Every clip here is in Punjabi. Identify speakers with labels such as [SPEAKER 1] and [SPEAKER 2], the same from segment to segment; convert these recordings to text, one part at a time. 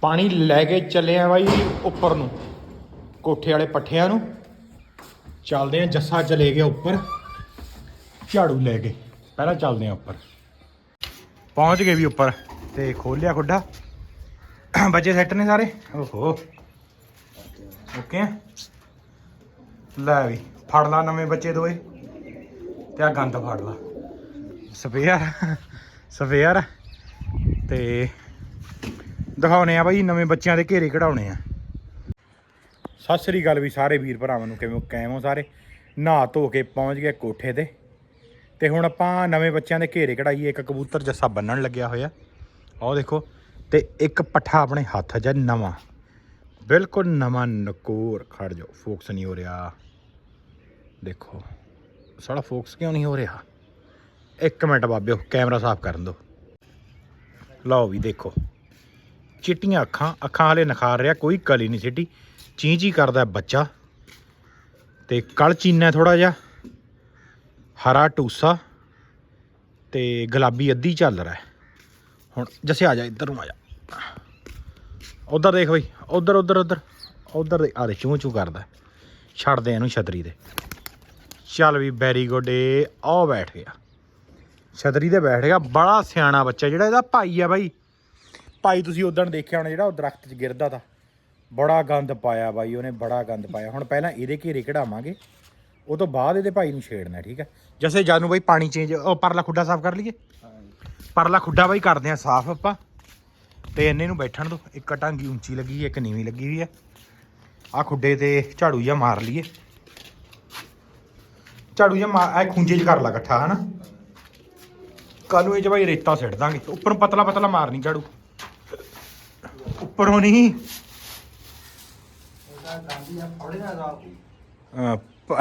[SPEAKER 1] ਪਾਣੀ ਲੈ ਕੇ ਚੱਲੇ ਆ ਬਾਈ ਉੱਪਰ ਨੂੰ, ਕੋਠੇ ਵਾਲੇ ਪੱਠਿਆਂ ਨੂੰ। ਚੱਲਦੇ ਆ, ਜੱਸਾ ਚਲੇ ਗਿਆ ਉੱਪਰ, ਝਾੜੂ ਲੈ ਕੇ। ਪਹਿਲਾਂ ਚੱਲਦੇ ਆ ਉੱਪਰ। ਪਹੁੰਚ ਗਏ ਵੀ ਉੱਪਰ ਤੇ ਖੋਲਿਆ ਖੁੱਡਾ। ਬੱਚੇ ਸੈੱਟ ਨੇ ਸਾਰੇ? ਓਹੋ। ਓਕੇ ਲੈ ਵੀ, ਫੜ ਲਾ ਨਵੇਂ ਬੱਚੇ ਦੋਏ। ਤੇ ਆ ਗੰਦ ਫੜ ਲਾ। Spare spare. ਤੇ ਦਿਖਾਉਣੇ ਆ ਬਾਈ, ਨਵੇਂ ਬੱਚਿਆਂ ਦੇ ਘੇਰੇ ਕਢਾਉਣੇ ਆ। ਸਤਿ ਸ੍ਰੀ ਅਕਾਲ ਵੀ ਸਾਰੇ ਵੀਰ ਭਰਾਵਾਂ ਨੂੰ, ਕਿਵੇਂ ਕਾਇਮ ਹੋ ਸਾਰੇ? ਨਹਾ ਧੋ ਕੇ ਪਹੁੰਚ ਗਏ ਕੋਠੇ ਤੇ। ਤੇ ਹੁਣ ਆਪਾਂ ਨਵੇਂ ਬੱਚਿਆਂ ਦੇ ਘੇਰੇ ਕਢਾਈਏ। ਇੱਕ ਕਬੂਤਰ ਜੱਸਾ ਬੰਨਣ ਲੱਗਿਆ ਹੋਇਆ। ਆਹ ਦੇਖੋ, ਤੇ ਇੱਕ ਪੱਠਾ ਆਪਣੇ ਹੱਥ 'ਚ ਨਵਾਂ। ਬਿਲਕੁਲ ਨਵਾਂ, ਨਕੋਰ। ਖੜ ਜਾਓ, ਫੋਕਸ ਨਹੀਂ ਹੋ ਰਿਹਾ। ਦੇਖੋ, ਸਾਲਾ ਫੋਕਸ ਕਿਉਂ ਨਹੀਂ ਹੋ ਰਿਹਾ? ਇੱਕ ਮਿੰਟ ਬਾਬਿਓ, ਕੈਮਰਾ ਸਾਫ਼ ਕਰਨ ਦਿਓ। ਲਓ ਵੀ ਦੇਖੋ। ਚਿੱਟੀਆਂ ਅੱਖਾਂ ਅੱਖਾਂ ਹਲੇ ਨਖਾਰ ਰਿਹਾ, ਕੋਈ ਕਲੀ ਨਹੀਂ ਸਿੱਟੀ। ਚੀਂ ਚੀਂ ਕਰਦਾ ਬੱਚਾ। ਤੇ ਕਲ ਚੀਨਾ ਥੋੜਾ ਜਿਹਾ। ਹਰਾ ਟੂਸਾ ਤੇ ਗੁਲਾਬੀ ਅੱਧੀ ਚੱਲ ਰਿਹਾ ਹੁਣ ਜੱਸੇ ਆ ਜਾ, ਇੱਧਰ ਨੂੰ ਆ ਜਾ। ਉਧਰ ਦੇਖ ਬਈ, ਉਧਰ ਉਧਰ ਉਧਰ। ਉਧਰ ਦੇ, ਆ ਦੇ, ਚੂ, ਚੂੰ ਕਰਦਾ ਛੱਡਦੇ ਇਹਨੂੰ ਛਤਰੀ ਤੇ। ਚੱਲ ਵੀ ਵੈਰੀ ਗੁੱਡ ਏ ਆ ਬੈਠ ਗਿਆ। ਛਤਰੀ ਤੇ ਬੈਠ ਗਿਆ। ਬੜਾ ਸਿਆਣਾ ਬੱਚਾ ਜਿਹੜਾ, ਇਹਦਾ ਭਾਈ ਆ ਬਾਈ। ਭਾਈ ਤੁਸੀਂ ਉਦੋਂ ਦੇਖਿਆ ਹੋਣਾ ਜਿਹੜਾ ਉਹ ਦਰਖਤ 'ਚ ਗਿਰਦਾ ਤਾ। ਬੜਾ ਗੰਦ ਪਾਇਆ ਬਾਈ ਉਹਨੇ ਬੜਾ ਗੰਦ ਪਾਇਆ। ਹੁਣ ਪਹਿਲਾਂ ਇਹਦੇ ਘੇਰੇ ਕਢਾਵਾਂਗੇ ਉਹ ਤੋਂ ਬਾਅਦ ਇਹਦੇ ਭਾਈ ਨੂੰ ਛੇੜਨਾ ਠੀਕ ਹੈ? ਜੈਸੇ ਜਾਨੂ ਬਾਈ ਪਾਣੀ ਚੇਂਜ ਉਹ ਪਰਲਾ ਖੁੱਡਾ ਸਾਫ਼ ਕਰ ਲਈਏ? ਪਰਲਾ ਖੁੱਡਾ ਬਾਈ ਕਰਦੇ ਆ ਸਾਫ਼ ਆਪਾਂ। ਤੇ ਇੰਨੇ ਨੂੰ ਬੈਠਣ ਦੋ। ਇੱਕ ਟਾਂਗੀ ਉੱਚੀ ਲੱਗੀ ਇੱਕ ਨੀਵੀਂ ਲੱਗੀ ਹੋਈ ਹੈ। ਆ ਖੁੱਡੇ ਤੇ ਝਾੜੂ ਜਿਹਾ ਮਾਰ ਲਈਏ। ਝਾੜੂ ਮਾਰ ਐ ਖੁੰਝੇ ਚ ਕਰ ਲਾ ਇਕੱਠਾ ਹਨਾ? ਕੱਲ ਨੂੰ ਇਹ ਚ ਬਾਈ ਰੇਤਾ ਸਿੱਟ ਦਾਂਗੇ। ਉੱਪਰੋਂ ਪਤਲਾ ਪਤਲਾ ਮਾਰਨੀ ਝਾੜੂ। ਉੱਪਰੋਂ ਨਹੀਂ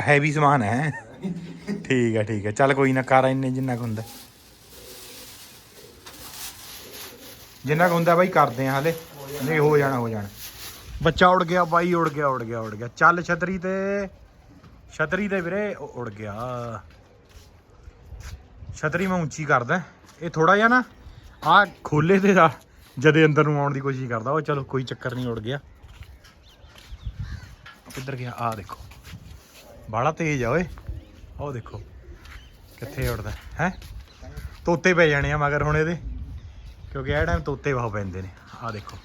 [SPEAKER 1] ਹੈਵੀ ਸਮਾਨ ਹੈ। ਠੀਕ ਹੈ ਠੀਕ ਹੈ। ਚੱਲ ਕੋਈ ਨਾ ਕਰ ਇੰਨੇ ਜਿੰਨਾ ਕੁ ਹੁੰਦਾ। ਜਿੰਨਾ ਕੁ ਹੁੰਦਾ ਬਾਈ ਕਰਦੇ ਆ ਹਾਲੇ। ਨਹੀਂ ਹੋ ਜਾਣਾ ਹੋ ਜਾਣਾ। ਬੱਚਾ ਉੜ ਗਿਆ ਬਾਈ ਉੜ ਗਿਆ ਉੜ ਗਿਆ ਉੜ ਗਿਆ। ਚੱਲ ਛਤਰੀ ਤੇ ਛਤਰੀ ਤੇ ਵੀਰੇ ਉ- ਉੜ ਗਿਆ। ਛਤਰੀ ਮੈਂ ਉੱਚੀ ਕਰਦਾ। ਇਹ ਥੋੜਾ ਜਿਹਾ ਨਾ ਆ ਖੋਲੇ ਤੇ ਦਾ ਜਦੇ ਅੰਦਰ ਨੂੰ ਆਉਣ ਦੀ ਕੋਸ਼ਿਸ਼ ਕਰਦਾ, ਉਹ ਚਲੋ ਕੋਈ ਚੱਕਰ ਨਹੀਂ, ਉੜ ਗਿਆ। ਕਿੱਧਰ ਗਿਆ? ਆ ਦੇਖੋ। ਬਾਲਾ ਤੇਜ਼ ਆ ਓਏ। ਉਹ ਦੇਖੋ, ਕਿੱਥੇ ਉੜਦਾ, ਹੈ? ਤੋਤੇ ਪੈ ਜਾਣੇ ਆ ਮਗਰ ਹੁਣ ਇਹਦੇ। ਕਿਉਂਕਿ ਇਹ ਟਾਈਮ ਤੋਤੇ ਬਹੁਤ ਪੈਂਦੇ ਨੇ। ਆਹ ਦੇਖੋ।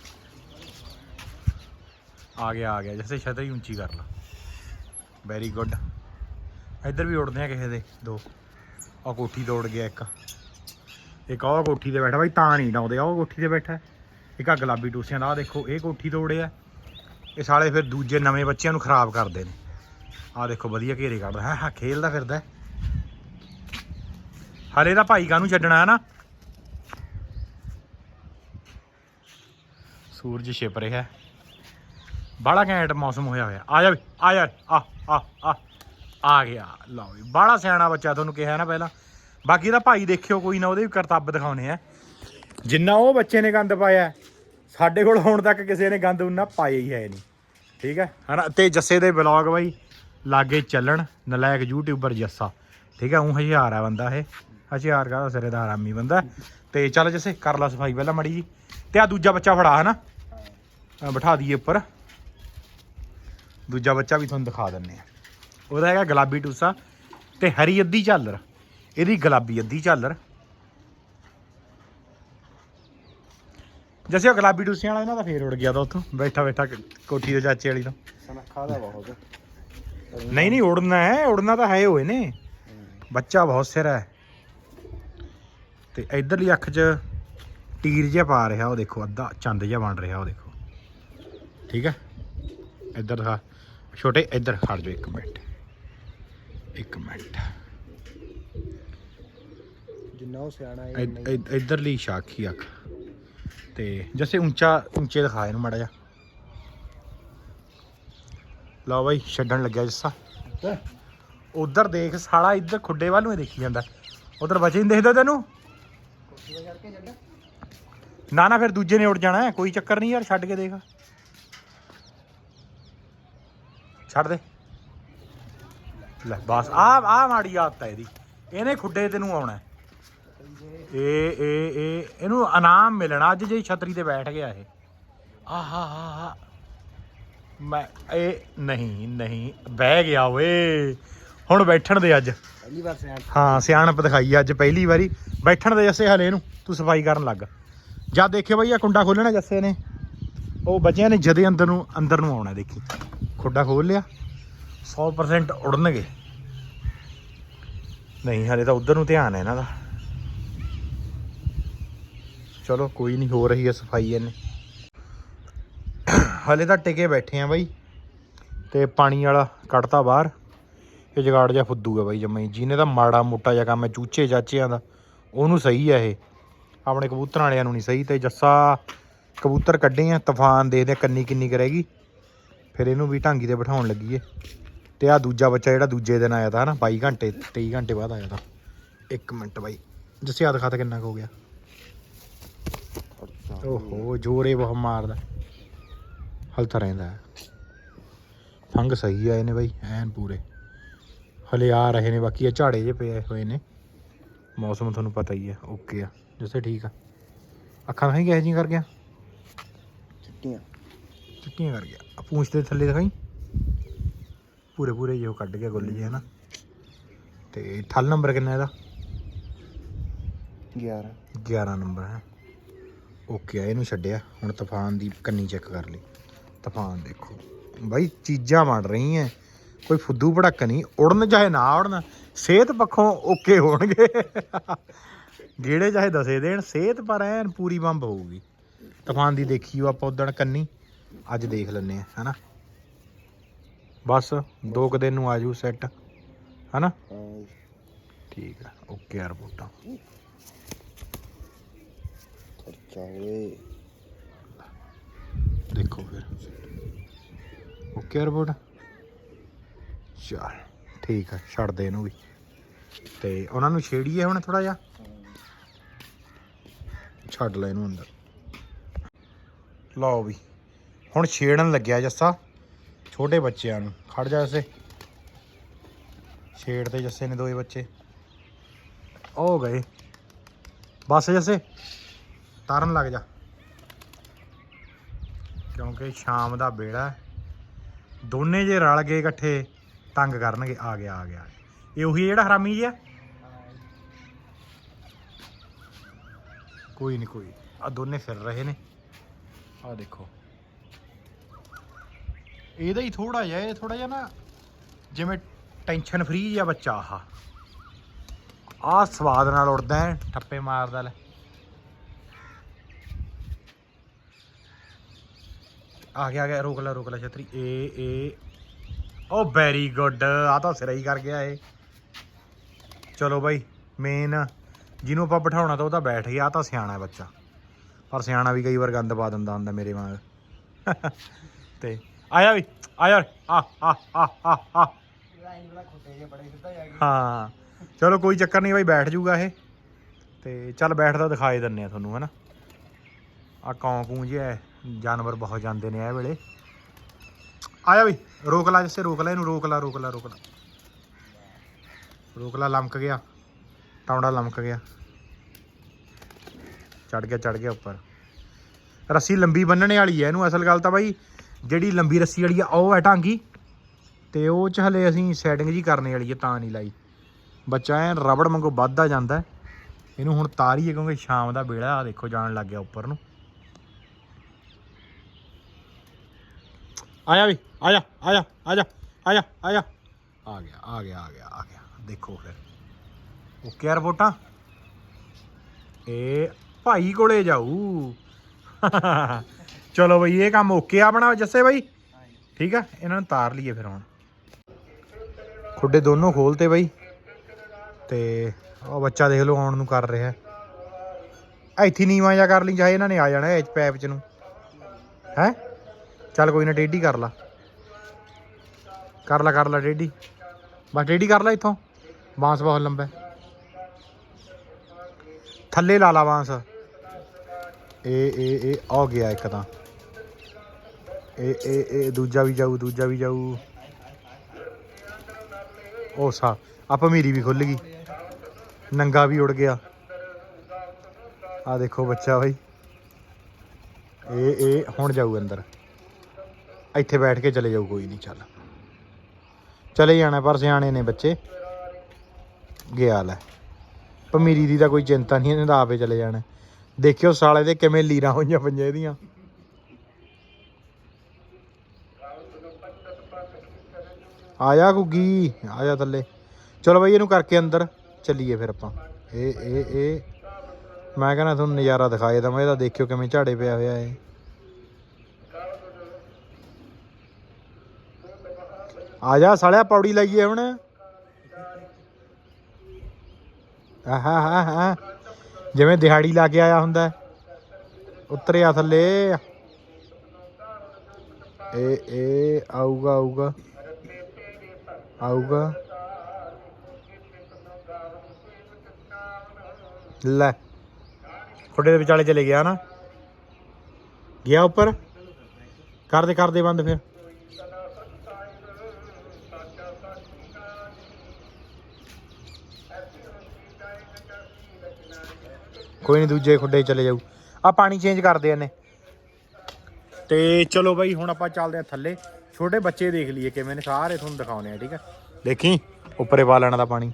[SPEAKER 1] ਆ ਗਿਆ ਆ ਗਿਆ। ਜੈਸੇ ਛਤਰੀ ਉੱਚੀ ਕਰ ਲਾ। ਵੈਰੀ ਗੁੱਡ ਇੱਧਰ ਵੀ ਉੜਦੇ ਆ ਕਿਸੇ ਦੇ, ਦੋ। ਆ ਕੋਠੀ ਤੋਂ ਉੜ ਗਿਆ ਇੱਕ। ਇੱਕ ਆਹ ਕੋਠੀ ਤੇ ਬੈਠਾ ਬਾਈ, ਤਾਂ ਨਹੀਂ ਡਾਉਂਦੇ ਆਹ ਕੋਠੀ ਤੇ ਬੈਠਾ। ਇੱਕ ਆ ਗੁਲਾਬੀ ਟੂਸਿਆਂ ਦਾ ਆ ਦੇਖੋ, ਇਹ ਕੋਠੀ ਤੋੜੇ ਉੜਿਆ ਇਹ ਸਾਲੇ ਫਿਰ ਦੂਜੇ ਨਵੇਂ ਬੱਚਿਆਂ ਨੂੰ ਖਰਾਬ ਕਰਦੇ ਨੇ। ਆ ਦੇਖੋ, ਵਧੀਆ ਘੇਰੇ ਕੱਢਦਾ, ਹੈ ਖੇਲਦਾ ਫਿਰਦਾ। ਹੈ। ਹਲੇ ਦਾ ਭਾਈ ਕਾਹਨੂੰ ਛੱਡਣਾ, ਹੈ ਨਾ? ਸੂਰਜ ਛਿਪ ਰਿਹਾ ਬਾਲਾ ਘੈਂਟ ਮੌਸਮ ਹੋਇਆ ਹੋਇਆ। ਆ ਜਾ ਵੀ, ਆ ਯਾਰ ਆ ਆ ਆ ਆ ਗਿਆ। ਲਓ ਵੀ ਬਾਲਾ ਸਿਆਣਾ ਬੱਚਾ ਤੁਹਾਨੂੰ ਕਿਹਾ ਨਾ ਪਹਿਲਾਂ। ਬਾਕੀ ਦਾ ਭਾਈ ਦੇਖਿਓ ਕੋਈ ਨਾ ਉਹਦੇ ਵੀ ਕਰਤੱਵ ਦਿਖਾਉਣੇ ਆ। ਜਿੰਨਾ ਉਹ ਬੱਚੇ ਨੇ ਗੰਦ ਪਾਇਆ ਸਾਡੇ ਕੋਲ ਹੁਣ ਤੱਕ ਕਿਸੇ ਨੇ ਗੰਦ ਉਹਨਾਂ ਪਾਇਆ ਹੀ ਹੈ ਨਹੀਂ। ਠੀਕ ਹੈ? ਹਨਾ ਤੇ ਜੱਸੇ ਦੇ ਵਲੌਗ ਬਾਈ ਲਾਗੇ ਚੱਲਣ ਨਲਾਇਕ ਯੂਟਿਊਬਰ ਜੱਸਾ। ਠੀਕ ਹੈ ਉਹ ਹਜ਼ਾਰ ਆ ਬੰਦਾ ਇਹ। ਹਜ਼ਾਰ ਦਾ ਹਰਾਮੀ ਬੰਦਾ। ਤੇ ਚੱਲ ਜੱਸੇ ਕਰ ਲਾ ਸਫ਼ਾਈ ਪਹਿਲਾਂ ਮੜੀ ਜੀ। ਤੇ ਆ ਦੂਜਾ ਬੱਚਾ ਫੜਾ ਹਨਾ? ਬਿਠਾ ਦਈਏ ਉੱਪਰ। ਦੂਜਾ ਬੱਚਾ ਵੀ ਤੁਹਾਨੂੰ ਦਿਖਾ ਦਿੰਨੇ ਆ। ਉਹਦਾ ਹੈਗਾ ਗੁਲਾਬੀ ਟੂਸਾ ਤੇ ਹਰੀ ਅੱਧੀ ਝਾਲਰ। ਇਹਦੀ ਗੁਲਾਬੀ ਅੱਧੀ ਝਾਲਰ। ਜੈਸੇ ਉਹ ਗੁਲਾਬੀ ਟੂਸਿਆਂ ਵਾਲਾ ਇਹਨਾਂ ਦਾ ਫੇਰ ਉੜ ਗਿਆ ਤਾਂ ਉੱਥੋਂ। ਬੈਠਾ ਬੈਠਾ ਕੋਠੀ ਦੇ ਚਾਚੇ ਵਾਲੀ ਤੋਂ
[SPEAKER 2] ਸਨਖਾ ਦਾ ਬਹੁਤ
[SPEAKER 1] ਨਹੀਂ ਨਹੀਂ ਉੜਨਾ ਹੈ ਉੜਨਾ ਤਾਂ ਹੈ ਹੋਏ ਨੇ। ਬੱਚਾ ਬਹੁਤ ਸਿਰ ਹੈ। ਤੇ ਇਧਰਲੀ ਅੱਖ 'ਚ ਟੀਰ ਜਿਹਾ ਪਾ ਰਿਹਾ ਉਹ ਦੇਖੋ ਅੱਧਾ ਚੰਦ ਜਿਹਾ ਬਣ ਰਿਹਾ ਉਹ ਦੇਖੋ। ਠੀਕ ਹੈ? ਇੱਧਰ ਦਿਖਾ। ਛੋਟੇ ਇੱਧਰ ਖੜ ਜਾਓ ਇੱਕ ਮਿੰਟ। ਇੱਕ ਮਿੰਟ।
[SPEAKER 2] ਜਿੰਨਾ ਉਹ ਸਿਆਣਾ ਹੈ
[SPEAKER 1] ਇਧ- ਇਧ- ਇੱਧਰਲੀ ਸ਼ਾਖੀ ਅੱਖ। ਤੇ ਜੈਸੇ ਉੱਚਾ ਉੱਚੇ ਦਿਖਾ ਇਹਨੂੰ ਮਾੜਾ ਜਿਹਾ। ਲਓ ਬਾਈ ਛੱਡਣ ਲੱਗਿਆ ਜੱਸਾ। ਉਧਰ ਦੇਖ ਸਾਲਾ ਇੱਧਰ ਖੁੱਡੇ ਵੱਲ ਨੂੰ ਹੀ ਦੇਖੀ ਜਾਂਦਾ। ਉਧਰ ਬਚੇ ਨਹੀਂ ਦੇਖਦਾ ਤੈਨੂੰ? ਨਾ ਨਾ ਫਿਰ ਦੂਜੇ ਨੇ ਉੜ ਜਾਣਾ। ਹੈ, ਕੋਈ ਚੱਕਰ ਨਹੀਂ ਯਾਰ ਛੱਡ ਕੇ ਦੇਖ। ਛੱਡ ਦੇ। ਲੈ ਬਸ ਆ ਆ ਮਾੜੀ ਆਦਤ ਹੈ ਇਹਦੀ। ਇਹਨੇ ਖੁੱਡੇ ਤੇ ਨੂੰ ਆਉਣਾ ਹੈ। ਇਹ ਇਹ ਇਹ ਇਹਨੂੰ ਇਨਾਮ ਮਿਲਣਾ ਅੱਜ ਜੇ ਛਤਰੀ ਤੇ ਬੈਠ ਗਿਆ ਇਹ। ਆਹਾ ਹਾ ਹਾ ਮੈਂ ਇਹ ਨਹੀਂ ਨਹੀਂ। ਬਹਿ ਗਿਆ ਓਏ। ਹੁਣ ਬੈਠਣ ਦੇ ਅੱਜ।
[SPEAKER 2] ਪਹਿਲੀ ਵਾਰ ਸਿਆਣ
[SPEAKER 1] ਹਾਂ ਸਿਆਣਪ ਦਿਖਾਈ ਅੱਜ ਪਹਿਲੀ ਵਾਰੀ। ਬੈਠਣ ਦੇ ਜੱਸੇ ਹਲੇ ਇਹਨੂੰ। ਤੂੰ ਸਫ਼ਾਈ ਕਰਨ ਲੱਗ। ਜਦ ਦੇਖਿਓ ਬਈ ਆ ਕੁੰਡਾ ਖੋਲਣਾ ਜੱਸੇ ਨੇ। ਉਹ ਬੱਚਿਆਂ ਨੇ ਜਦੇ ਅੰਦਰ ਨੂੰ ਅੰਦਰ ਨੂੰ ਆਉਣਾ ਦੇਖੀ। ਖੁੱਡਾ ਖੋਲ ਲਿਆ। 100% ਉੜਨਗੇ। ਨਹੀਂ ਹਲੇ ਤਾਂ ਉਧਰ ਨੂੰ ਧਿਆਨ ਹੈ ਇਹਨਾਂ ਦਾ। ਚਲੋ ਕੋਈ ਨਹੀਂ, ਹੋ ਰਹੀ ਹੈ ਸਫ਼ਾਈ ਇਹਨੇ ਹਲੇ ਤਾਂ ਟਿਕੇ ਬੈਠੇ ਆ ਬਾਈ। ਤੇ ਪਾਣੀ ਵਾਲਾ ਕੱਢਤਾ ਬਾਹਰ। ਇਹ ਜਗਾੜ ਜਿਹਾ ਫੁੱਦੂ ਹੈ ਬਾਈ ਜੰਮਾ ਹੀ। ਜਿਹਨੇ ਤਾਂ ਮਾੜਾ ਮੋਟਾ ਜਿਹਾ ਕੰਮ ਹੈ, ਚੂਚੇ ਚਾਚਿਆਂ ਦਾ। ਉਹਨੂੰ ਸਹੀ ਹੈ ਇਹ। ਆਪਣੇ ਕਬੂਤਰਾਂ ਵਾਲਿਆਂ ਨੂੰ ਨਹੀਂ ਸਹੀ ਤੇ ਜੱਸਾ ਕਬੂਤਰ ਕੱਢੇ ਆ, ਤੂਫਾਨ ਦੇਖਦੇ ਆ ਕੰਨੀ ਕਿੰਨੀ ਕਰੇਗੀ ਫਿਰ ਇਹਨੂੰ ਵੀ ਢਾਂਗੀ ਤੇ ਬਿਠਾਉਣ ਲੱਗੀਏ ਤੇ ਆ ਦੂਜਾ ਬੱਚਾ ਜਿਹੜਾ ਦੂਜੇ ਦਿਨ ਆਇਆ ਤਾ ਨਾ 22 ਘੰਟੇ 23 ਘੰਟੇ ਬਾਅਦ ਆਇਆ ਤਾ। 1 ਮਿੰਟ ਬਾਈ। ਜੱਸੇ ਆ ਦਿਖਾ ਕਿੰਨਾ ਕੁ ਹੋ ਗਿਆ। ਓਹੋ ਜੋਰੇ ਬਹੁਤ ਮਾਰਦਾ। ਹਲਤਾ ਰਹਿੰਦਾ ਹੈ। ਫੰਗ ਸਹੀ ਆਏ ਨੇ ਬਾਈ ਐਨ ਪੂਰੇ। ਹਲੇ ਆ ਰਹੇ ਨੇ ਬਾਕੀ ਇਹ ਝਾੜੇ ਜੇ ਪਏ ਹੋਏ ਨੇ। ਮੌਸਮ ਤੁਹਾਨੂੰ ਪਤਾ ਹੀ ਹੈ ਓਕੇ ਆ। ਜਿਵੇਂ ਠੀਕ ਆ। ਅੱਖਾਂ ਦਿਖਾਈ ਕਿਹੋ ਜਿਹੀਆਂ ਕਰ ਗਿਆ?
[SPEAKER 2] ਛੁੱਟੀਆਂ
[SPEAKER 1] ਚਿੱਟੀਆਂ ਕਰ ਗਿਆ। ਆ ਪੂੰਛ ਦੇ ਥੱਲੇ ਦਿਖਾਈ। ਪੂਰੇ ਪੂਰੇ ਉਹ ਕੱਢ ਗਿਆ ਗੁੱਲ ਜੇ ਹਨਾ। ਤੇ ਥਲ ਨੰਬਰ ਕਿੰਨਾ ਇਹਦਾ?
[SPEAKER 2] 11
[SPEAKER 1] 11 ਨੰਬਰ ਹੈ। ਓਕੇ ਆ ਇਹਨੂੰ ਛੱਡਿਆ। ਹੁਣ ਤੂਫਾਨ ਦੀ ਕੰਨੀ ਚੈੱਕ ਕਰ ਲਈ। ਤੂਫਾਨ ਦੇਖੋ। ਬਾਈ ਚੀਜ਼ਾਂ ਬਣ ਰਹੀਆਂ। ਕੋਈ ਫੁੱਦੂ ਭੜਕ ਨਹੀਂ। ਉੜਨ ਚਾਹੇ ਨਾ ਉੜਨ ਸਿਹਤ ਪੱਖੋਂ ਓਕੇ ਹੋਣਗੇ। ਜਿਹੜੇ ਚਾਹੇ ਦਸੇ ਦੇਣ ਸਿਹਤ ਪਰ ਐਨ ਪੂਰੀ ਬੰਬ ਹੋਊਗੀ। ਤੂਫਾਨ ਦੀ ਦੇਖੀਓ ਆਪਾਂ ਉਦਣ ਕੰਨੀ। ਅੱਜ ਦੇਖ ਲੈਨੇ ਆ ਹਨਾ? ਬਸ ਦੋ ਕੁ ਦਿਨ ਨੂੰ ਆਜੂ ਸੈੱਟ ਹਨਾ? ਠੀਕ ਆ ਓਕੇ ਆ ਰਿਪੋਰਟਾਂ।
[SPEAKER 2] ਖਰਚਾ
[SPEAKER 1] ਦੇਖੋ ਫਿਰ। ਓਕੇ ਰਿਪੋਰਟ ਚਲ, ਠੀਕ ਆ ਛੱਡ ਦੇ ਇਹਨੂੰ ਵੀ। ਤੇ ਉਹਨਾਂ ਨੂੰ ਛੇੜੀਏ ਹੁਣ ਥੋੜਾ ਜਿਹਾ? ਛੱਡ ਲੈ ਇਹਨੂੰ ਅੰਦਰ। ਲਓ ਵੀ, ਹੁਣ ਛੇੜਨ ਲੱਗਿਆ ਜੱਸਾ। ਛੋਟੇ ਬੱਚਿਆਂ ਨੂੰ, ਖੜ ਜਾ ਜੱਸੇ। ਛੇੜ ਤੇ ਜੱਸੇ ਨੇ ਦੋਏ ਬੱਚੇ। ਉਹ ਗਏ। ਬਸ ਜੱਸੇ। ਤਰਨ ਲੱਗ ਜਾ। ਕਿਉਂਕਿ ਸ਼ਾਮ ਦਾ ਵੇੜਾ ਦੋਨੇ ਜੇ ਰਲ ਗਏ ਇਕੱਠੇ, ਤੰਗ ਕਰਨਗੇ, ਆ ਗਿਆ ਆ ਗਿਆ। ਇਹ ਉਹੀ ਜਿਹੜਾ ਹਰਾਮੀ ਜਿਹਾ ਕੋਈ ਨਹੀਂ ਕੋਈ ਆ ਦੋਨੇ ਫਿਰ ਰਹੇ ਨੇ। ਆ ਦੇਖੋ। ਇਹਦਾ ਹੀ ਥੋੜਾ ਜਿਹਾ, ਇਹ ਥੋੜਾ ਜਿਹਾ ਨਾ ਜਿਵੇਂ ਟੈਨਸ਼ਨ ਫਰੀ ਜਿਹਾ ਬੱਚਾ ਆਹ। ਆ ਸਵਾਦ ਨਾਲ ਉੜਦਾ ਠੱਪੇ ਮਾਰਦਾ ਲੈ। ਆ ਗਿਆ ਆ ਗਿਆ, ਰੋਕ ਲੈ ਰੋਕ ਲੈ ਛਤਰੀ। ਏ ਏ। ਓ ਵੈਰੀ ਗੁੱਡ ਆ ਤਾਂ ਸਿਰਾ ਹੀ ਕਰ ਗਿਆ ਏ ਚਲੋ ਬਾਈ ਮੇਨ ਜਿਹਨੂੰ ਆਪਾਂ ਬਿਠਾਉਣਾ ਤਾਂ ਉਹ ਤਾਂ ਬੈਠ ਗਿਆ ਆ ਤਾਂ ਸਿਆਣਾ ਬੱਚਾ। ਪਰ ਸਿਆਣਾ ਵੀ ਕਈ ਵਾਰ ਗੰਦ ਪਾ ਦਿੰਦਾ ਹੁੰਦਾ ਮੇਰੇ ਵਾਂਗ। ਤੇ ਆਇਆ ਵੀ, ਆਇਆ ਆ ਆ ਆ ਆ ਆ। ਹਾਂ। ਚਲੋ ਕੋਈ ਚੱਕਰ ਨਹੀਂ ਬਾਈ, ਬੈਠ ਜੂਗਾ ਇਹ। ਤੇ ਚੱਲ ਬੈਠਦਾ ਦਿਖਾਏ ਦਿੰਨੇ ਆ ਤੁਹਾਨੂੰ, ਹਨਾ। ਆ ਕੌਂ ਕੂੰ ਜਿਹਾ ਜਾਨਵਰ ਬਹੁਤ ਜਾਂਦੇ ਨੇ ਇਹ ਵੇਲੇ। ਆਇਆ ਵੀ, ਰੋਕ ਲਾ ਜਿਸੇ ਰੋਕ ਲੈ, ਇਹਨੂੰ ਰੋਕ ਲਾ ਰੋਕ ਲਾ ਰੋਕ ਲਾ। ਰੋਕ ਲਾ, ਲਮਕ ਗਿਆ। ਟੌਂਡਾ ਲਮਕ ਗਿਆ। ਚੜ ਗਿਆ ਚੜ ਗਿਆ ਉੱਪਰ। ਰੱਸੀ ਲੰਬੀ ਬੰਨਣੇ ਵਾਲੀ ਹੈ ਇਹਨੂੰ ਅਸਲ ਗੱਲ ਤਾਂ ਬਾਈ, ਜਿਹੜੀ ਲੰਬੀ ਰੱਸੀ ਵਾਲੀ ਆ, ਉਹ ਹੈ ਢਾਂਗੀ। ਤੇ ਉਹ ਚ ਹਲੇ ਅਸੀਂ ਸੈਟਿੰਗ ਜੀ ਕਰਨੇ ਵਾਲੀ ਹੈ ਤਾਂ ਨਹੀਂ ਲਾਈ। ਬੱਚਾ ਐ ਰਬੜ ਵਾਂਗੂ ਵੱਧਦਾ ਜਾਂਦਾ। ਇਹਨੂੰ ਹੁਣ ਤਾਰੀਏ ਕਿਉਂਕਿ ਸ਼ਾਮ ਦਾ ਵੇਲਾ ਆ, ਦੇਖੋ ਜਾਣ ਲੱਗ ਗਿਆ ਉੱਪਰ ਨੂੰ। ਆਇਆ ਵੀ, ਆਇਆ ਆਇਆ ਆਇਆ ਆਇਆ ਆਇਆ। ਆ ਗਿਆ ਆ ਗਿਆ ਆ ਗਿਆ ਆ ਗਿਆ। ਦੇਖੋ ਫਿਰ। ਓਕੇ ਆ ਰਿਪੋਰਟਾਂ? ਇਹ ਭਾਈ ਕੋਲੇ ਜਾਊ। ਚਲੋ ਬਈ, ਇਹ ਕੰਮ ਓਕੇ ਆ ਆਪਣਾ ਜੱਸੇ ਬਾਈ? ਠੀਕ ਆ, ਇਹਨਾਂ ਨੂੰ ਤਾਰ ਲਈਏ ਫਿਰ ਹੁਣ। ਖੁੱਡੇ ਦੋਨੋਂ ਖੋਲਤੇ ਬਾਈ। ਤੇ ਉਹ ਬੱਚਾ ਦੇਖ ਲਓ, ਆਉਣ ਨੂੰ ਕਰ ਰਿਹਾ। ਇੱਥੇ ਨੀਵਾਂ ਜਾ ਕਰ ਲਈ, ਚਾਹੇ ਇਹਨਾਂ ਨੇ ਆ ਜਾਣਾ, ਇਹ ਪੈਪ ਚ ਨੂੰ। ਹੈ? ਚੱਲ ਕੋਈ ਨਾ ਟੇਢੀ ਕਰ ਲਾ। ਕਰ ਲਾ ਕਰ ਲਾ ਟੇਢੀ ਬਸ ਟੇਢੀ ਕਰ ਲਾ ਇੱਥੋਂ। ਬਾਂਸ ਬਹੁਤ ਲੰਬਾ ਥੱਲੇ ਲਾ ਲਾ ਬਾਂਸ। ਇਹ ਇਹ ਇਹ ਆ ਗਿਆ ਇੱਕ ਤਾਂ। ਇਹ ਇਹ ਇਹ ਦੂਜਾ ਵੀ ਜਾਊ, ਦੂਜਾ ਵੀ ਜਾਊ। ਉਹ ਸਾ ਆ ਭਮੀਰੀ ਵੀ ਖੁੱਲ ਗਈ। ਨੰਗਾ ਵੀ ਉੜ ਗਿਆ। ਆ ਦੇਖੋ ਬੱਚਾ ਬਾਈ। ਇਹ ਇਹ ਹੁਣ ਜਾਊ ਅੰਦਰ। ਇੱਥੇ ਬੈਠ ਕੇ ਚਲੇ ਜਾਊ, ਕੋਈ ਨਹੀਂ ਚੱਲ। ਚਲੇ ਜਾਣਾ, ਪਰ ਸਿਆਣੇ ਨੇ ਬੱਚੇ। ਗਿਆ ਲੈ। ਪਮੀਰੀ ਦੀ ਤਾਂ ਕੋਈ ਚਿੰਤਾ ਨਹੀਂ ਇਹਨੇ ਤਾਂ ਆਪੇ ਚਲੇ ਜਾਣਾ। ਦੇਖਿਓ ਸਾਲੇ ਦੇ ਕਿਵੇਂ ਲੀਰਾਂ ਹੋਈਆਂ ਪਈਆਂ ਇਹਦੀਆਂ। ਆ ਜਾ ਗੁੱਗੀ ਆ ਜਾ ਥੱਲੇ। ਚਲੋ ਬਈ, ਇਹਨੂੰ ਕਰਕੇ ਅੰਦਰ ਚੱਲੀਏ ਫਿਰ ਆਪਾਂ। ਇਹ ਇਹ ਇਹ। ਮੈਂ ਕਹਿੰਦਾ ਤੁਹਾਨੂੰ ਨਜ਼ਾਰਾ ਦਿਖਾਏ ਤਾਂ ਮੈਂ ਇਹਦਾ ਦੇਖਿਓ ਕਿਵੇਂ ਝਾੜੇ ਪਿਆ ਹੋਇਆ ਇਹ। ਆ ਜਾ ਸਾਲਿਆ, ਪੌੜੀ ਲਾਈਏ ਹੁਣ। ਆਹਾ ਹਾ ਹਾ ਜਿਵੇਂ ਦਿਹਾੜੀ ਲਾ ਕੇ ਆਇਆ ਹੁੰਦਾ। ਉਤਰਿਆ ਥੱਲੇ। ਏ ਇਹ ਆਊਗਾ ਆਊਗਾ। ਆਊਗਾ। ਲੈ। ਖੁੱਡੇ ਦੇ ਵਿਚਾਲੇ ਚਲੇ ਗਿਆ ਨਾ। ਗਿਆ ਉੱਪਰ। ਕਰ ਦੇ ਕਰ ਦੇ ਬੰਦ ਫਿਰ। ਕੋਈ ਨਹੀਂ ਦੂਜੇ ਖੁੱਡੇ ਚਲੇ ਜਾਊ। ਆ ਪਾਣੀ ਚੇਂਜ ਕਰਦੇ ਨੇ ਤੇ ਚਲੋ ਬਾਈ, ਹੁਣ ਆਪਾਂ ਚੱਲਦੇ ਆ ਥੱਲੇ। ਛੋਟੇ ਬੱਚੇ ਦੇਖ ਲਈਏ ਕਿਵੇਂ ਨੇ, ਸਾਰੇ ਤੁਹਾਨੂੰ ਦਿਖਾਉਣੇ ਆ, ਠੀਕ ਆ? ਦੇਖੀ, ਉੱਪਰੇ ਪਾ ਲੈਣਾ ਦਾ ਪਾਣੀ।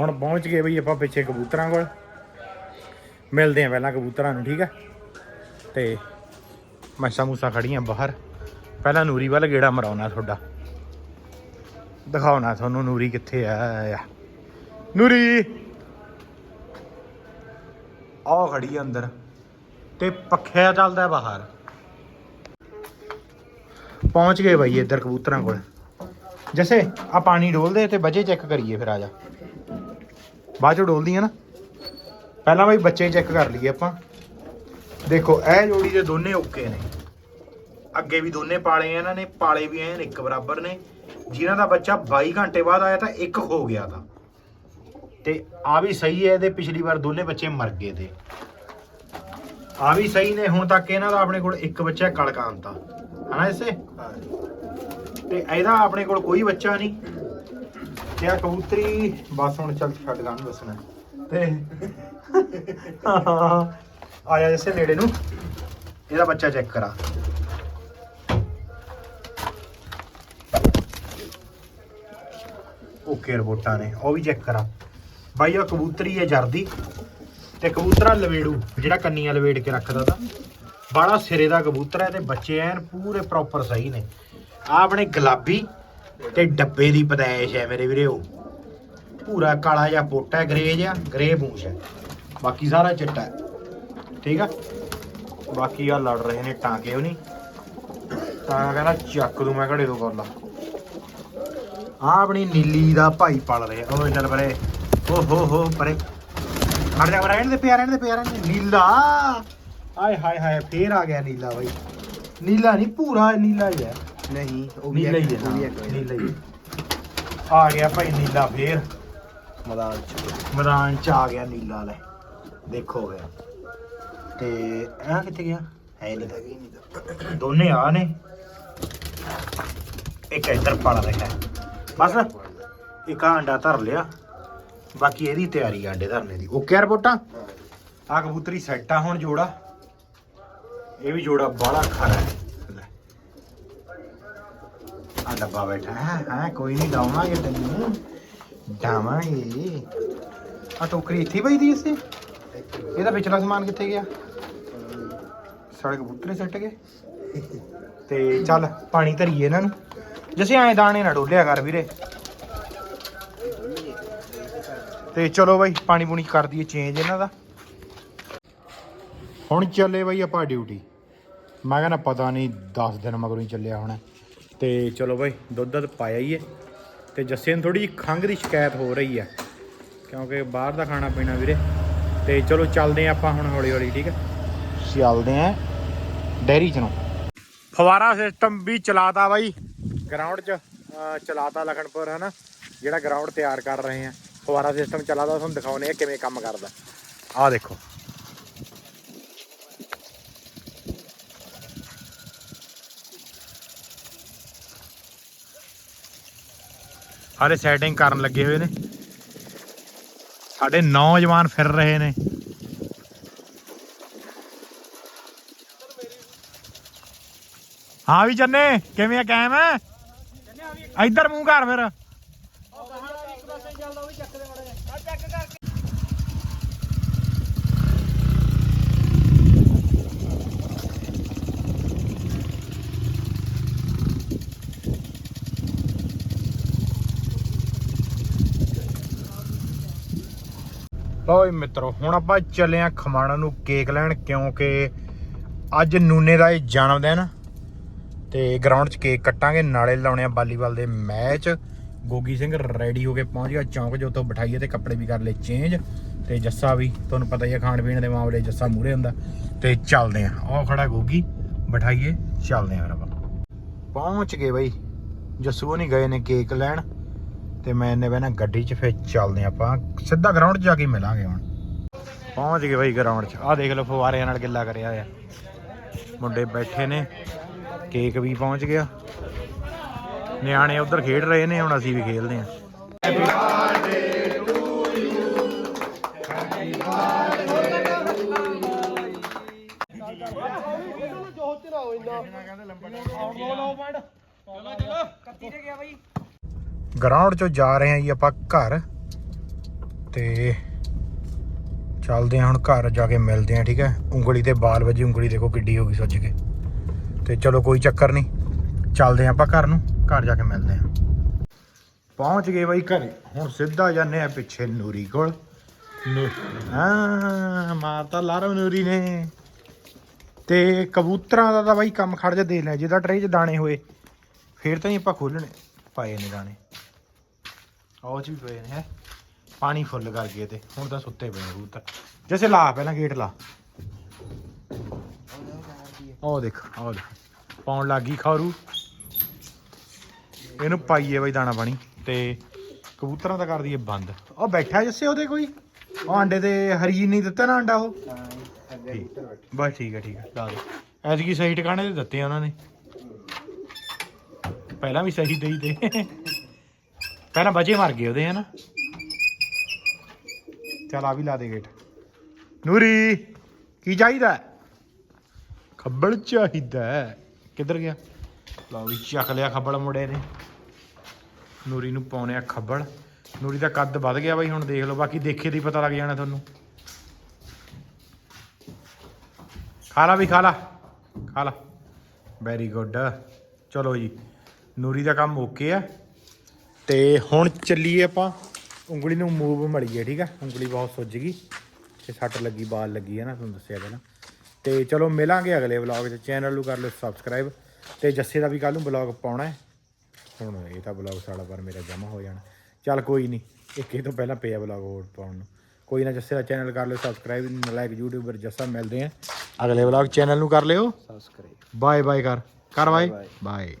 [SPEAKER 1] ਹੁਣ ਪਹੁੰਚ ਗਏ ਬਈ ਆਪਾਂ ਪਿੱਛੇ ਕਬੂਤਰਾਂ ਕੋਲ। ਮਿਲਦੇ ਆ ਪਹਿਲਾਂ ਕਬੂਤਰਾਂ ਨੂੰ, ਠੀਕ ਆ? ਤੇ ਮੱਛਾਂ ਮੂਸਾਂ ਖੜੀਆਂ ਬਾਹਰ। ਪਹਿਲਾਂ ਨੂਰੀ ਵੱਲ ਗੇੜਾ ਮਰਾਉਣਾ ਤੁਹਾਡਾ। ਦਿਖਾਉਣਾ ਤੁਹਾਨੂੰ ਨੂਰੀ ਕਿੱਥੇ ਆ। ਨੂਰੀ! ਆਹ ਖੜੀ ਆ ਅੰਦਰ ਤੇ ਪੱਖਿਆ ਚੱਲਦਾ ਬਾਹਰ। ਪਹੁੰਚ ਗਏ ਬਾਈ ਇੱਧਰ ਕਬੂਤਰਾਂ ਕੋਲ। ਜੈਸੇ ਆ ਪਾਣੀ ਡੋਲਦੇ ਤੇ ਵਜੇ ਚੈੱਕ ਕਰੀਏ ਫਿਰ, ਆ ਜਾ। ਬਾਅਦ ਚੋਂ ਡੋਲਦੀਆਂ ਨਾ। ਪਹਿਲਾਂ ਬਾਈ ਬੱਚੇ ਚੈੱਕ ਕਰ ਲਈਏ ਆਪਾਂ। ਦੇਖੋ, ਇਹ ਜੋੜੀ ਦੇ ਦੋਨੇ ਓਕੇ ਨੇ। ਅੱਗੇ ਵੀ ਦੋਨੇ ਪਾਲੇ ਆ ਇਹਨਾਂ ਨੇ, ਪਾਲੇ ਵੀ ਐਨ ਇੱਕ ਬਰਾਬਰ ਨੇ। ਜਿਨ੍ਹਾਂ ਦਾ ਬੱਚਾ 22 ਘੰਟੇ ਬਾਅਦ ਆਇਆ ਤਾਂ ਇੱਕ ਹੋ ਗਿਆ ਤਾਂ। ਤੇ ਆ ਵੀ ਸਹੀ ਹੈ ਇਹਦੇ ਪਿਛਲੀ ਵਾਰ ਦੋਨੇ ਬੱਚੇ ਮਰ ਗਏ ਤੇ। ਆ ਵੀ ਸਹੀ ਨੇ ਹੁਣ ਤੱਕ ਇਹਨਾਂ ਦਾ ਆਪਣੇ ਕੋਲ ਇੱਕ ਬੱਚਾ ਕਲਕਾਂਤ ਹਨਾ ਇਸੇ? ਤੇ ਇਹਦਾ ਆਪਣੇ ਕੋਲ ਕੋਈ ਬੱਚਾ ਨਹੀਂ। ਤੇ ਆ ਕਬੂਤਰੀ ਬਸ ਹੁਣ ਚੱਲ ਛੱਡ ਗਾ ਦੱਸਣਾ। ਤੇ ਆ ਜਾ ਇਸੇ ਨੇੜੇ ਨੂੰ। ਇਹਦਾ ਬੱਚਾ ਚੈੱਕ ਕਰਾ। ਓਕੇ ਰਿਪੋਰਟਾਂ ਨੇ ਉਹ ਵੀ ਚੈੱਕ ਕਰਾ। ਬਾਈ ਆ ਕਬੂਤਰੀ ਹੈ ਜਰਦੀ ਤੇ ਕਬੂਤਰਾ ਲਵੇੜੂ, ਜਿਹੜਾ ਕੰਨੀਆਂ ਲਵੇੜ ਕੇ ਰੱਖਦਾ ਤਾਂ। ਬੜਾ ਸਿਰੇ ਦਾ ਕਬੂਤਰ ਹੈ ਤੇ ਬੱਚੇ ਐਨ ਪੂਰੇ ਪ੍ਰੋਪਰ ਸਹੀ ਨੇ। ਆ ਆਪਣੇ ਗੁਲਾਬੀ ਤੇ ਡੱਬੇ ਦੀ ਪਦਾਇਸ਼ ਹੈ ਮੇਰੇ ਵੀਰੇ। ਉਹ ਪੂਰਾ ਕਾਲਾ ਜਿਹਾ ਪੋਟਾ ਹੈ ਗ੍ਰੇ ਜਿਹਾ ਗ੍ਰੇ ਪੂੰਛ ਹੈ। ਬਾਕੀ ਸਾਰਾ ਚਿੱਟਾ ਹੈ। ਠੀਕ ਆ? ਬਾਕੀ ਆ ਲੜ ਰਹੇ ਨੇ ਟਾਂਕੇ ਉਹ ਨਹੀਂ। ਤਾਂ ਕਹਿੰਦਾ ਚੱਕ ਦੂੰ ਮੈਂ ਘੜੇ ਤੋਂ ਕੋਲਾ। ਆ ਆਪਣੀ ਨੀਲੀ ਦਾ ਭਾਈ ਪਲ ਰਿਹਾ ਉਹ ਚੱਲ ਪਰੇ ਓ ਹੋ ਹੋ ਪਰੇ। ਹਟ ਜਾ ਰਹਿਣ ਦੇ ਪਿਆ ਰਹਿਣ ਦੇ ਪਿਆ ਰਹਿਣ ਦੇ। ਨੀਲਾ। ਆਏ ਹਾਏ ਹਾਏ ਫੇਰ ਆ ਗਿਆ ਨੀਲਾ ਬਾਈ। ਨੀਲਾ ਨਹੀਂ ਪੂਰਾ ਨੀਲਾ ਹੀ ਹੈ।
[SPEAKER 2] ਨਹੀਂ ਉਹ ਵੀ
[SPEAKER 1] ਨੀਲਾ ਹੀ ਹੈ ਨੀਲਾ ਹੀ ਹੈ। ਆ ਗਿਆ ਭਾਈ ਨੀਲਾ ਫੇਰ।
[SPEAKER 2] ਮੈਦਾਨ ਚ।
[SPEAKER 1] ਮੈਦਾਨ ਚ ਆ ਗਿਆ ਨੀਲਾ ਲੈ। ਦੇਖੋ ਗਿਆ ਤੇ ਇਹ ਕਿੱਥੇ ਗਿਆ? ਹੈ ਨਹੀਂ
[SPEAKER 2] ਹੈਗੀ ਨਹੀਂ। ਤਾਂ
[SPEAKER 1] ਦੋਨੇ ਆ ਨੇ। ਇੱਕ ਇੱਧਰ ਪੜ ਰਿਹਾ ਬਸ। ਇੱਕ ਆਹ ਅੰਡਾ ਧਰ ਲਿਆ। ਬਾਕੀ ਇਹਦੀ ਤਿਆਰੀ ਆ ਅੰਡੇ ਧਰਨੇ ਦੀ। ਓਕੇ ਰਿਪੋਰਟਾਂ ਆ ਕਬੂਤਰੀ ਸੈੱਟ ਆ ਹੁਣ ਜੋੜਾ। ਇਹ ਵੀ ਜੋੜਾ ਬਾਹਲਾ ਖਰਾ ਹੈ। ਆ ਡੱਬਾ ਬੈਠਾ ਹੈ। ਹਾਂ ਕੋਈ ਨਹੀਂ, ਡਾਵਾਂਗੇ ਤੈਨੂੰ। ਡਾਵਾਂਗੇ। ਆ ਟੋਕਰੀ ਇੱਥੇ ਪਈ ਦੀ ਇਸੇ? ਇਹਦਾ ਵਿਚਲਾ ਸਮਾਨ ਕਿੱਥੇ ਗਿਆ? ਸਾਡੇ ਕਬੂਤਰੇ ਸੱਟ ਗਏ। ਤੇ ਚੱਲ, ਪਾਣੀ ਧਰੀਏ ਇਹਨਾਂ ਨੂੰ। ਜਿਵੇਂ ਐਂ ਦਾਣੇ ਨਾ ਡੋਲਿਆ ਕਰ ਵੀਰੇ। ਤੇ ਚਲੋ ਬਾਈ ਪਾਣੀ ਪੂਣੀ ਕਰ ਦਈਏ ਚੇਂਜ ਇਹਨਾਂ ਦਾ। ਹੁਣ ਚੱਲੇ ਬਾਈ ਆਪਾਂ ਡਿਊਟੀ ਮੈਂ ਕਹਿੰਦਾ ਪਤਾ ਨਹੀਂ 10 ਦਿਨ ਮਗਰੋਂ ਹੀ ਚੱਲਿਆ ਹੋਣਾ। ਤੇ ਚਲੋ ਬਾਈ ਦੁੱਧ ਦੁੱਧ ਪਾਇਆ ਹੀ ਹੈ ਤੇ ਜੱਸੇ ਨੂੰ ਥੋੜੀ ਜਿਹੀ ਖੰਘ ਦੀ ਸ਼ਿਕਾਇਤ ਹੋ ਰਹੀ ਹੈ ਕਿਉਂਕਿ ਬਾਹਰ ਦਾ ਖਾਣਾ ਪੀਣਾ ਵੀਰੇ। ਤੇ ਚਲੋ ਚੱਲਦੇ ਆਪਾਂ ਹੁਣ ਹੌਲੀ ਹੌਲੀ ਠੀਕ ਹੈ ਚੱਲਦੇ ਆਂ ਡੈਰੀ ਚ ਨੂੰ। ਫਵਾਰਾ ਸਿਸਟਮ ਵੀ ਚਲਾਤਾ ਬਾਈ। ਗਰਾਊਂਡ 'ਚ ਚਲਾਤਾ ਲਖਨਪੁਰ ਹੈ ਨਾ ਜਿਹੜਾ ਗਰਾਊਂਡ ਤਿਆਰ ਕਰ ਰਹੇ ਆ। ਫਵਾਰਾ ਸਿਸਟਮ ਚਲਾਤਾ ਤੁਹਾਨੂੰ ਦਿਖਾਉਨੇ ਆ ਕਿਵੇਂ ਕੰਮ ਕਰਦਾ। ਆਹ ਦੇਖੋ। ਹਾਲੇ ਸੈਟਿੰਗ ਕਰਨ ਲੱਗੇ ਹੋਏ ਨੇ। ਸਾਡੇ ਨੌਜਵਾਨ ਫਿਰ ਰਹੇ ਨੇ। ਹਾਂ ਵੀ ਚੰਨੇ, ਕਿਵੇਂ ਆ, ਕਾਇਮ ਹੈ ਇੱਧਰ ਮੂੰਹ ਘਰ ਫਿਰ। ਲਓ ਜੀ ਮਿੱਤਰੋ, ਹੁਣ ਆਪਾਂ ਚੱਲੇ ਆ ਖਮਾਣਾ ਨੂੰ ਕੇਕ ਲੈਣ, ਕਿਉਂਕਿ ਅੱਜ ਨੂਨੇ ਦਾ ਇਹ ਜਨਮ ਦਿਨ ਤੇ ਗਰਾਊਂਡ 'ਚ ਕੇਕ ਕੱਟਾਂਗੇ, ਨਾਲੇ ਲਾਉਣੇ ਆ ਵਾਲੀਬਾਲ ਦੇ ਮੈਚ। ਗੋਗੀ ਸਿੰਘ ਰੈਡੀ ਹੋ ਕੇ ਪਹੁੰਚ ਗਿਆ, ਚੌਂਕ ਜੋ ਤੋਂ ਬਿਠਾਈਏ ਤੇ ਕੱਪੜੇ ਵੀ ਕਰ ਲਏ ਚੇਂਜ ਤੇ ਜੱਸਾ ਵੀ, ਤੁਹਾਨੂੰ ਪਤਾ ਹੀ ਆ ਖਾਣ ਪੀਣ ਦੇ ਮਾਮਲੇ, ਜੱਸਾ ਮੂਰੇ ਹੁੰਦਾ ਤੇ ਚੱਲਦੇ ਆ ਉਹ ਖੜਾ ਗੋਗੀ, ਬਿਠਾਈਏ, ਚੱਲਦੇ ਆ ਫਿਰ ਆਪਾਂ। ਪਹੁੰਚ ਗਏ ਬਈ, ਜੱਸੂ ਨਹੀਂ ਗਏ ਨੇ ਕੇਕ ਲੈਣ। ਤੇ ਮੈਂ ਇਹਨੇ ਬਹਿਣਾ ਗੱਡੀ 'ਚ ਫਿਰ ਚੱਲਦੇ ਆਪਾਂ। ਸਿੱਧਾ ਗਰਾਊਂਡ 'ਚ ਜਾ ਕੇ ਮਿਲਾਂਗੇ ਹੁਣ। ਪਹੁੰਚ ਗਏ ਬਈ ਗਰਾਊਂਡ 'ਚ। ਆਹ ਦੇਖ ਲਓ ਫਵਾਰਿਆਂ ਨਾਲ ਗਿੱਲਾ ਕਰਿਆ ਆ ਮੁੰਡੇ ਬੈਠੇ ਨੇ। ਕੇਕ ਵੀ ਪਹੁੰਚ ਗਿਆ। ਨਿਆਣੇ ਉਧਰ ਖੇਡ ਰਹੇ ਨੇ ਹੁਣ ਅਸੀਂ ਵੀ ਖੇਡਦੇ ਆਂ ਗਰਾਊਂਡ 'ਚੋਂ ਜਾ ਰਹੇ ਹਾਂ ਜੀ ਆਪਾਂ ਘਰ। ਤੇ ਚੱਲਦੇ ਹਾਂ ਹੁਣ ਘਰ ਜਾ ਕੇ ਮਿਲਦੇ ਹਾਂ, ਠੀਕ ਹੈ? ਉਂਗਲੀ ਤੇ ਬਾਲ ਵੱਜੀ, ਉਂਗਲੀ ਦੇਖੋ ਕਿੱਡੀ ਹੋ ਗਈ ਸੁੱਜ ਕੇ। ਤੇ ਚਲੋ ਕੋਈ ਚੱਕਰ ਨਹੀਂ, ਚੱਲਦੇ ਹਾਂ ਆਪਾਂ ਘਰ ਨੂੰ, ਘਰ ਜਾ ਕੇ ਮਿਲਦੇ ਹਾਂ। ਪਹੁੰਚ ਗਏ ਬਾਈ ਘਰੇ, ਹੁਣ ਸਿੱਧਾ ਜਾਂਦੇ ਆ ਪਿੱਛੇ ਨੂਰੀ ਕੋਲ। ਨੂ- ਹਾਂ ਮਾਰਤਾ ਲਾਰੋ ਨੂਰੀ ਨੇ। ਤੇ ਕਬੂਤਰਾਂ ਦਾ ਤਾਂ ਬਾਈ ਕੰਮ ਖੜ ਜਾ ਦੇ ਲੈ ਜਿਹਦਾ ਟਰੇ 'ਚ ਦਾਣੇ ਹੋਏ, ਫੇਰ ਤਾਂ ਹੀ ਆਪਾਂ ਖੋਲਣੇ ਪਾਏ ਨੇ ਦਾਣੇ। ਉਹ ਚ ਵੀ ਪਏ ਨੇ ਹੈ। ਪਾਣੀ ਫੁੱਲ ਕਰ ਗਏ ਤੇ ਹੁਣ ਤਾਂ ਸੁੱਤੇ ਪਏ ਨੇ ਕਬੂਤਰ ਜੈਸੇ ਲਾ ਪਹਿਲਾਂ ਗੇਟ ਲਾ। ਉਹ ਦੇਖ ਉਹ ਦੇਖ। ਪਾਉਣ ਲੱਗੀ ਖਾਰੂ। ਇਹਨੂੰ ਪਾਈਏ ਬਾਈ ਦਾਣਾ ਪਾਣੀ ਤੇ ਕਬੂਤਰਾਂ ਦਾ ਕਰ ਦਈਏ ਬੰਦ। ਉਹ ਬੈਠਾ ਜੱਸੇ ਉਹਦੇ ਕੋਈ? ਉਹ ਆਂਡੇ ਤੇ ਹਰੀ ਨਹੀਂ ਦਿੱਤਾ ਨਾ ਆਂਡਾ ਉਹ। ਬਸ ਠੀਕ ਹੈ ਠੀਕ ਹੈ। ਲਾ ਦੇ। ਐਤਕੀ ਸਹੀ ਟਿਕਾਣੇ ਤੇ ਦਿੱਤੇ ਉਹਨਾਂ ਨੇ। ਪਹਿਲਾਂ ਵੀ ਸਹੀ ਦੇਈ ਦੇ। ਪਹਿਲਾਂ ਬਚੇ ਮਰ ਗਏ ਉਹਦੇ, ਹਨਾ? ਚਲ ਆ ਵੀ ਲਾ ਦੇ ਗੇਟ। ਨੂਰੀ, ਕੀ ਚਾਹੀਦਾ? ਖੱਬਲ ਚਾਹੀਦਾ। ਕਿੱਧਰ ਗਿਆ? ਲਓ ਵੀ ਚੱਕ ਲਿਆ ਖੱਬਲ ਮੁੰਡੇ ਨੇ। ਨੂਰੀ ਨੂੰ ਪਾਉਣੇ ਆ ਖੱਬਲ। ਨੂਰੀ ਦਾ ਕੱਦ ਵੱਧ ਗਿਆ ਬਾਈ, ਹੁਣ ਦੇਖ ਲਓ, ਬਾਕੀ ਦੇਖੇ ਦੀ ਪਤਾ ਲੱਗ ਜਾਣਾ ਤੁਹਾਨੂੰ। ਖਾ ਲਾ ਵੀ, ਖਾ ਲਾ। ਖਾ ਲਾ। ਵੈਰੀ ਗੁੱਡ ਚਲੋ ਜੀ। ਨੂਰੀ ਦਾ ਕੰਮ ਓਕੇ ਆ। ਤੇ ਹੁਣ ਚੱਲੀਏ ਆਪਾਂ। ਉਂਗਲੀ ਨੂੰ ਮੂਵ ਮੜੀਏ ਠੀਕ ਆ? ਉਂਗਲੀ ਬਹੁਤ ਸੁੱਜ ਗਈ। ਤੇ ਸੱਟ ਲੱਗੀ ਬਾਲ ਲੱਗੀ ਹੈ ਨਾ ਤੁਹਾਨੂੰ ਦੱਸਿਆ ਪਹਿਲਾਂ। ਤੇ ਚਲੋ ਮਿਲਾਂਗੇ ਅਗਲੇ ਵਲੌਗ 'ਚ। ਚੈਨਲ ਨੂੰ ਕਰ ਲਿਓ ਸਬਸਕ੍ਰਾਈਬ ਤੇ ਜੱਸੇ ਦਾ ਵੀ ਕੱਲ ਨੂੰ ਵਲੌਗ ਪਾਉਣਾ ਹੈ। ਹੁਣ ਇਹ ਤਾਂ ਵਲੌਗ ਸਾਲਾ ਪਰ ਮੇਰਾ ਜਮਾ ਹੋ ਜਾਣਾ। ਚੱਲ ਕੋਈ ਨਹੀਂ ਇੱਕ ਇਹ ਤੋਂ ਪਹਿਲਾਂ ਪਿਆ ਵਲੌਗ ਹੋਰ ਪਾਉਣ ਨੂੰ। ਕੋਈ ਨਾ ਜੱਸੇ ਦਾ ਚੈਨਲ ਕਰ ਲਿਓ ਸਬਸਕ੍ਰਾਈਬ ਨਲਾਇਕ ਯੂਟਿਊਬਰ ਜੱਸਾ ਮਿਲਦੇ ਆ। ਅਗਲੇ ਵਲੌਗ ਚੈਨਲ ਨੂੰ ਕਰ ਲਿਓ।
[SPEAKER 2] ਸਬਸਕ੍ਰਾਈਬ
[SPEAKER 1] ਬਾਏ ਬਾਏ ਕਰ। ਕਰ ਬਾਏ. ਬਾਏ